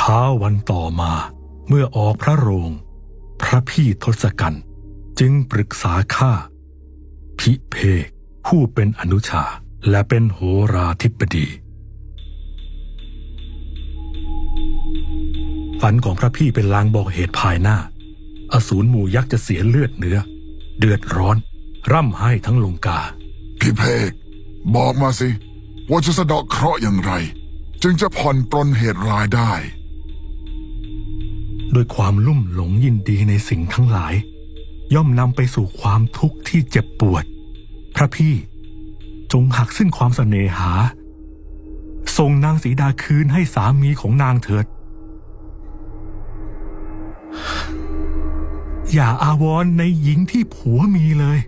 ช้าวันต่อมาเมื่อออกพระโรง พระพี่ทศกัณฐ์จึงปรึกษาข้าพิเพกผู้เป็นอนุชาและเป็นโหราธิบดี ฝันของพระพี่เป็นลางบอกเหตุภายหน้า อสูรหมู่ยักษ์จะเสียเลือดเนื้อ เดือดร้อน ร่ำไห้ทั้งลงกาพี่เพกบอกมาสิ ว่าจะสะดาะเคราะห์อย่างไร จึงจะผ่อนปรนเหตุร้ายได้ ด้วยความลุ่มหลงยินดีในสิ่งทั้งหลาย ย่อมนำไปสู่ความทุกข์ที่เจ็บปวด พระพี่จงหักซึ่งความเสน่หาส่งนางสีดาคืนให้สามีของนางเถิด อย่าอาวรในหญิงที่ผัวมีเลย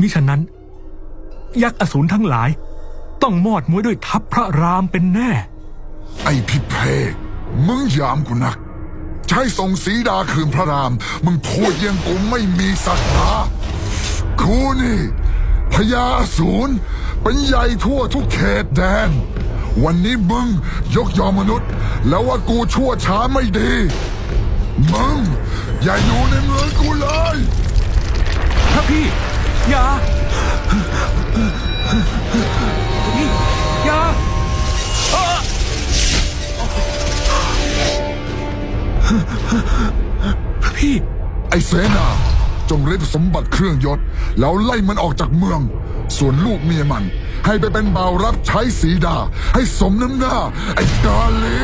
มิฉะนั้น ยักษ์อสูรทั้งหลาย ต้องมอดมวยด้วยทัพพระรามเป็นแน่ ไอ้พี่เพกมึงยามกูนัก ใช้ส่งสีดาคืนพระราม มึงพูดยังกูไม่มีศรัทธากูนี่พญาอสูรเป็นใหญ่ทั่วทุกเขตแดน วันนี้มึงยกยอมมนุษย์ แล้วว่ากูชั่วช้าไม่ดี มึง อย่าอยู่ในเมืองกูเลย พระพี่ ไอเสนาจงรีบสมบัติเครื่องยศ แล้วไล่มันออกจากเมือง ส่วนลูกเมียมัน ให้ไปเป็นบ่าวรับใช้สีดา ให้สมน้ำหน้า ไอกาลี